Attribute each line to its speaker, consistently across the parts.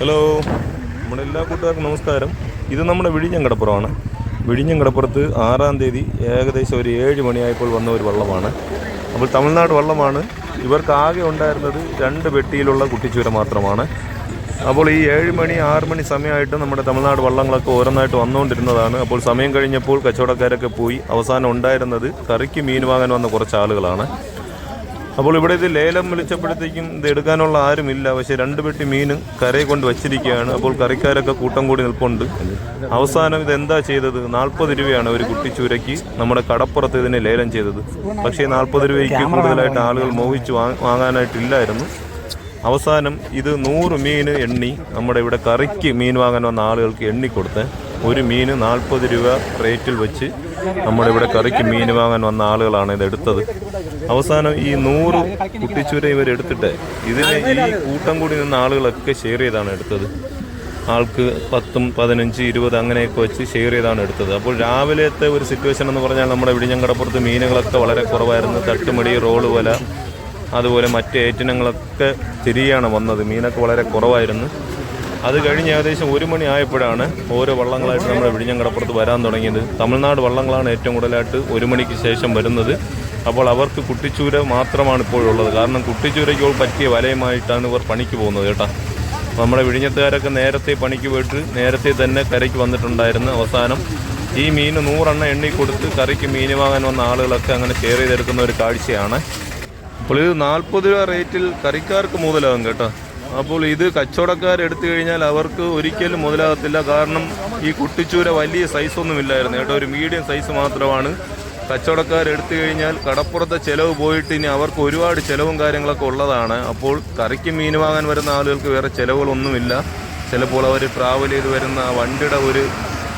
Speaker 1: Hello. നമ്മുടെ എല്ലാ കൂട്ടുകാർക്കും നമസ്കാരം. ഇത് നമ്മുടെ വിഴിഞ്ഞം കടപ്പുറമാണ് വിഴിഞ്ഞം കടപ്പുറത്ത് ആറാം തീയതി ഏകദേശം ഒരു ഏഴ് മണിയായപ്പോൾ വന്ന ഒരു വള്ളമാണ്. അപ്പോൾ തമിഴ്നാട് വള്ളമാണ്. ഇവർക്ക് ആകെ ഉണ്ടായിരുന്നത് രണ്ട് പെട്ടിയിലുള്ള കുട്ടിച്ചൂര മാത്രമാണ്. അപ്പോൾ ഈ ഏഴ് മണി ആറ് മണി സമയമായിട്ട് നമ്മുടെ തമിഴ്നാട് വള്ളങ്ങളൊക്കെ ഓരോന്നായിട്ട് വന്നുകൊണ്ടിരുന്നതാണ്. അപ്പോൾ സമയം കഴിഞ്ഞപ്പോൾ കച്ചവടക്കാരൊക്കെ പോയി അവസാനം ഉണ്ടായിരുന്നത് കറിക്ക് മീൻ വാങ്ങാൻ വന്ന കുറച്ച് ആളുകളാണ്. അപ്പോൾ ഇവിടെ ഇത് ലേലം വിളിച്ചപ്പോഴത്തേക്കും ഇത് എടുക്കാനുള്ള ആരുമില്ല. പക്ഷേ രണ്ട് പെട്ടി മീൻ കരയെ കൊണ്ട് വച്ചിരിക്കുകയാണ്. അപ്പോൾ കറിക്കാരൊക്കെ കൂട്ടം കൂടി നിൽപ്പുണ്ട്. അവസാനം ഇത് എന്താ ചെയ്തത്? നാൽപ്പത് രൂപയാണ് ഒരു കുട്ടി ചുരക്കി നമ്മുടെ കടപ്പുറത്ത് ഇതിനെ ലേലം ചെയ്തത്. പക്ഷേ നാൽപ്പത് രൂപയ്ക്ക് കൂടുതലായിട്ട് ആളുകൾ മോഹിച്ച് വാങ്ങാനായിട്ടില്ലായിരുന്നു. അവസാനം ഇത് നൂറ് മീൻ എണ്ണി നമ്മുടെ ഇവിടെ കറിക്ക് മീൻ വാങ്ങാൻ വന്ന ആളുകൾക്ക് എണ്ണി കൊടുത്ത്. ഒരു മീന് നാൽപ്പത് രൂപ റേറ്റിൽ വെച്ച് നമ്മുടെ ഇവിടെ കറിക്ക് മീൻ വാങ്ങാൻ വന്ന ആളുകളാണ് ഇത് എടുത്തത്. അവസാനം ഈ നൂറ് കുട്ടിച്ചൂര ഇവർ എടുത്തിട്ട് ഇതിനെ ഈ കൂട്ടം കൂടി നിന്ന ആളുകളൊക്കെ ഷെയർ ചെയ്താണ് എടുത്തത്. ആൾക്ക് പത്തും പതിനഞ്ച് ഇരുപത് അങ്ങനെയൊക്കെ വെച്ച് ഷെയർ ചെയ്താണ് എടുത്തത്. അപ്പോൾ രാവിലത്തെ ഒരു സിറ്റുവേഷൻ എന്ന് പറഞ്ഞാൽ നമ്മുടെ വിഴിഞ്ഞങ്കടപ്പുറത്ത് മീനുകളൊക്കെ വളരെ കുറവായിരുന്നു. തട്ടുമടി റോൾ വല അതുപോലെ മറ്റ് ഏറ്റിനങ്ങളൊക്കെ വന്നത്. മീനൊക്കെ വളരെ കുറവായിരുന്നു. അത് കഴിഞ്ഞ് ഏകദേശം ഒരു മണി ആയപ്പോഴാണ് ഓരോ വള്ളങ്ങളായിട്ട് നമ്മുടെ വിഴിഞ്ഞങ്കടപ്പുറത്ത് വരാൻ തുടങ്ങിയത്. തമിഴ്നാട് വള്ളങ്ങളാണ് ഏറ്റവും കൂടുതലായിട്ട് ഒരു മണിക്ക് ശേഷം വരുന്നത്. അപ്പോൾ അവർക്ക് കുട്ടിച്ചൂര മാത്രമാണ് ഇപ്പോഴുള്ളത്. കാരണം കുട്ടിച്ചൂരയ്ക്ക് പറ്റിയ വലയുമായിട്ടാണ് ഇവർ പണിക്ക് പോകുന്നത് കേട്ടോ. നമ്മുടെ വിഴിഞ്ഞത്തുകാരൊക്കെ നേരത്തെ പണിക്ക് പോയിട്ട് നേരത്തെ തന്നെ കരയ്ക്ക് വന്നിട്ടുണ്ടായിരുന്നു അവസാനം. ഈ മീൻ നൂറെണ്ണം എണ്ണി കൊടുത്ത് കറിക്ക് മീൻ വാങ്ങാൻ വന്ന ആളുകളൊക്കെ അങ്ങനെ ഷെയർ ചെയ്തെടുക്കുന്ന ഒരു കാഴ്ചയാണ്. അപ്പോൾ ഇത് നാൽപ്പത് രൂപ റേറ്റിൽ കറിക്കാർക്ക് മുതലാകും കേട്ടോ. അപ്പോൾ ഇത് കച്ചവടക്കാർ എടുത്തു കഴിഞ്ഞാൽ അവർക്ക് ഒരിക്കലും മുതലാകത്തില്ല. കാരണം ഈ കുട്ടിച്ചൂര വലിയ സൈസൊന്നുമില്ലായിരുന്നു കേട്ടോ. ഒരു മീഡിയം സൈസ് മാത്രമാണ്. കച്ചവടക്കാർ എടുത്തു കഴിഞ്ഞാൽ കടപ്പുറത്തെ ചിലവ് പോയിട്ട് ഇനി അവർക്ക് ഒരുപാട് ചിലവും കാര്യങ്ങളൊക്കെ ഉള്ളതാണ്. അപ്പോൾ കറിക്ക് മീൻ വാങ്ങാൻ വരുന്ന ആളുകൾക്ക് വേറെ ചിലവുകളൊന്നുമില്ല. ചിലപ്പോൾ അവർ ട്രാവൽ ചെയ്ത് വരുന്ന വണ്ടിയുടെ ഒരു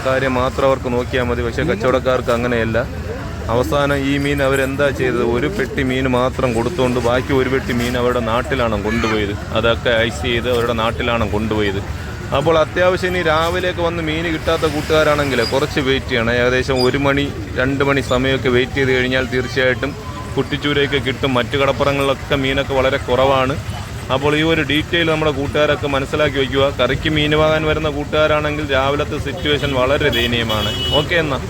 Speaker 1: കാര്യം മാത്രം അവർക്ക് നോക്കിയാൽ മതി. പക്ഷേ കച്ചവടക്കാർക്ക് അങ്ങനെയല്ല. അവസാനം ഈ മീൻ അവരെന്താ ചെയ്തത്? ഒരു പെട്ടി മീൻ മാത്രം കൊടുത്തുകൊണ്ട് ബാക്കി ഒരു പെട്ടി മീൻ അവരുടെ നാട്ടിലാണ് കൊണ്ടുപോയത്? അതൊക്കെ ഐസ് ചെയ്ത് അവരുടെ നാട്ടിലാണ് കൊണ്ടുപോയത്? അപ്പോൾ അത്യാവശ്യം ഇനി രാവിലെയൊക്കെ വന്ന് മീൻ കിട്ടാത്ത കൂട്ടുകാരാണെങ്കിൽ കുറച്ച് വെയിറ്റ് ചെയ്യണം. ഏകദേശം ഒരു മണി രണ്ട് മണി സമയമൊക്കെ വെയിറ്റ് ചെയ്ത് കഴിഞ്ഞാൽ തീർച്ചയായിട്ടും കുട്ടിച്ചൂരയൊക്കെ കിട്ടും. മറ്റു കടപ്പുറങ്ങളിലൊക്കെ മീനൊക്കെ വളരെ കുറവാണ്. അപ്പോൾ ഈ ഒരു ഡീറ്റെയിൽ നമ്മുടെ കൂട്ടുകാരൊക്കെ മനസ്സിലാക്കി വയ്ക്കുക. കറിക്ക് മീൻ വാങ്ങാൻ വരുന്ന കൂട്ടുകാരാണെങ്കിൽ രാവിലത്തെ സിറ്റുവേഷൻ വളരെ ദയനീയമാണ്. ഓക്കെ എന്നാൽ